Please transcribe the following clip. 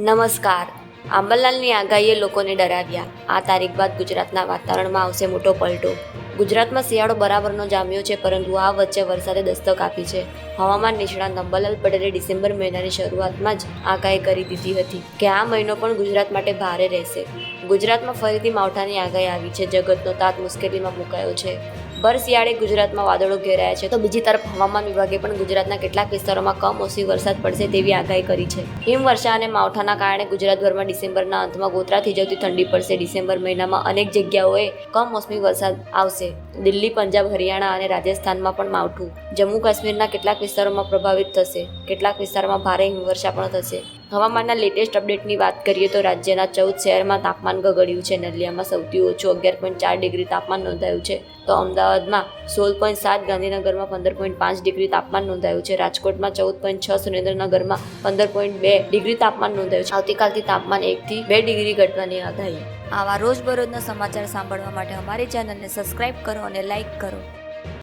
નમસ્કાર. આંબલાલની આગાહીએ લોકોને ડરાવ્યા. આ તારીખ બાદ ગુજરાતના વાતાવરણમાં આવશે મોટો પલટો. ગુજરાતમાં શિયાળો બરાબરનો જામ્યો છે, પરંતુ આ વચ્ચે વરસાદે દસ્તક આપી છે. હવામાન નિષ્ણાત અંબાલાલ પટેલે ડિસેમ્બર મહિનાની શરૂઆતમાં જ આગાહી કરી દીધી હતી કે આ મહિનો પણ ગુજરાત માટે ભારે રહેશે. ગુજરાતમાં ફરીથી માવઠાની આગાહી આવી છે, જગતનો તાત મુશ્કેલીમાં મુકાયો છે. ભર શિયાળે ગુજરાતમાં વાદળો ઘેરાયા છે, તો બીજી તરફ હવામાન વિભાગે પણ ગુજરાતના કેટલાક વિસ્તારોમાં કમોસમી વરસાદ પડશે તેવી આગાહી કરી છે. હિમવર્ષા અને માવઠાના કારણે ગુજરાતભરમાં ડિસેમ્બરના અંતમાં ગોતરાથી જતી ઠંડી પડશે. ડિસેમ્બર મહિનામાં અનેક જગ્યાઓએ કમોસમી વરસાદ આવશે. દિલ્હી, પંજાબ, હરિયાણા અને રાજસ્થાનમાં પણ માવઠું. જમ્મુ કાશ્મીરના કેટલાક વિસ્તારોમાં પ્રભાવિત થશે. કેટલાક વિસ્તારોમાં ભારે હિમવર્ષા પણ થશે. હવામાનના લેટેસ્ટ અપડેટની વાત કરીએ તો રાજ્યના ચૌદ શહેરમાં તાપમાન ગગડ્યું છે. નલિયામાં સૌથી ઓછું અગિયાર પોઈન્ટ ચાર ડિગ્રી તાપમાન નોંધાયું છે. તો અમદાવાદમાં સોળ પોઈન્ટ સાત, ગાંધીનગરમાં પંદર પોઈન્ટ પાંચ ડિગ્રી તાપમાન નોંધાયું છે. રાજકોટમાં ચૌદ પોઈન્ટ છ, સુરેન્દ્રનગરમાં પંદર પોઈન્ટ બે ડિગ્રી તાપમાન નોંધાયું છે. આવતીકાલથી તાપમાન એકથી બે ડિગ્રી ઘટવાની આગાહી. આવા રોજબરોજના સમાચાર સાંભળવા માટે અમારી ચેનલને સબસ્ક્રાઇબ કરો અને લાઇક કરો.